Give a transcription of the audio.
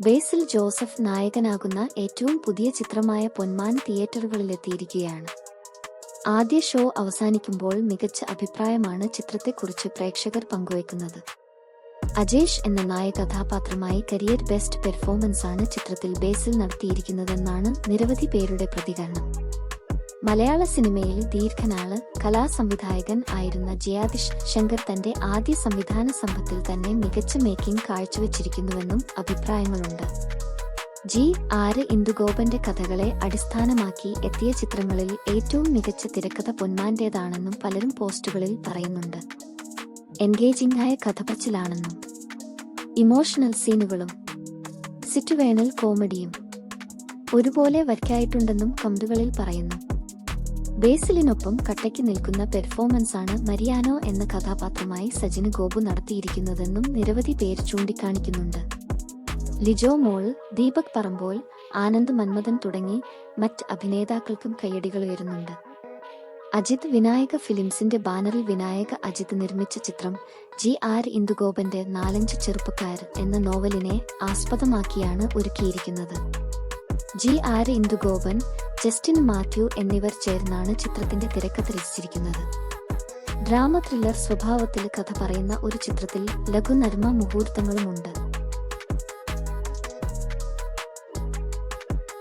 ബേസിൽ Joseph നായകനാകുന്ന ഏറ്റവും പുതിയ ചിത്രമായ പൊന്മാൻ തിയേറ്ററുകളിലെത്തിയിരിക്കുകയാണ്. ആദ്യ ഷോ അവസാനിക്കുമ്പോൾ മികച്ച അഭിപ്രായമാണ് ചിത്രത്തെക്കുറിച്ച് പ്രേക്ഷകർ പങ്കുവയ്ക്കുന്നത്. അജേഷ് എന്ന നായ കഥാപാത്രമായി കരിയർ ബെസ്റ്റ് പെർഫോമൻസാണ് ചിത്രത്തിൽ ബേസിൽ നടത്തിയിരിക്കുന്നതെന്നാണ് നിരവധി പേരുടെ പ്രതികരണം. മലയാള സിനിമയിൽ ദീർഘനാൾ കലാസംവിധായകൻ ആയിരുന്ന ജയാദിഷ് ശങ്കർ തന്റെ ആദ്യ സംവിധാന സംഘത്തിൽ തന്നെ മികച്ച മേക്കിംഗ് കാഴ്ചവെച്ചിരിക്കുന്നുവെന്നും അഭിപ്രായങ്ങളുണ്ട്. ജി ആര് ഇന്ദുഗോപന്റെ കഥകളെ അടിസ്ഥാനമാക്കി എത്തിയ ചിത്രങ്ങളിൽ ഏറ്റവും മികച്ച തിരക്കഥ പൊന്മാന്റേതാണെന്നും പലരും പോസ്റ്റുകളിൽ പറയുന്നുണ്ട്. എൻഗേജിംഗ് ആയ കഥപച്ചിലാണെന്നും ഇമോഷണൽ സീനുകളും. സിറ്റുവേണൽ കോമഡിയും. ഒരുപോലെ വരയ്ക്കായിട്ടുണ്ടെന്നും കമന്റുകളിൽ പറയുന്നു. ബേസിലിനൊപ്പം കട്ടയ്ക്ക് നിൽക്കുന്ന പെർഫോമൻസ് ആണ് മരിയാനോ എന്ന കഥാപാത്രമായി സജിന് ഗോപു നടത്തിയിരിക്കുന്നതെന്നും നിരവധി പേർ ചൂണ്ടിക്കാണിക്കുന്നുണ്ട്. ലിജോ മോൾ ദീപക് പറമ്പോൾ ആനന്ദ് മന്മദൻ തുടങ്ങി മറ്റ് അഭിനേതാക്കൾക്കും കയ്യടികൾ ഉയരുന്നുണ്ട്. അജിത് വിനായക ഫിലിംസിന്റെ ബാനറിൽ വിനായക അജിത് നിർമ്മിച്ച ചിത്രം ജി ആർ ഇന്ദുഗോപന്റെ നാലഞ്ച് ചെറുപ്പക്കാർ എന്ന നോവലിനെ ആസ്പദമാക്കിയാണ് ഒരുക്കിയിരിക്കുന്നത്. ജി ആർ ഇന്ദുഗോപൻ ജസ്റ്റിൻ മാത്യു എന്നിവർ ചേർന്നാണ് ചിത്രത്തിന്റെ തിരക്കഥ രചിച്ചിരിക്കുന്നത്. ഡ്രാമ ത്രില്ലർ സ്വഭാവത്തിൽ കഥ പറയുന്ന ഒരു ചിത്രത്തിൽ ലഘുനർമ്മ മുഹൂർത്തങ്ങളുമുണ്ട്.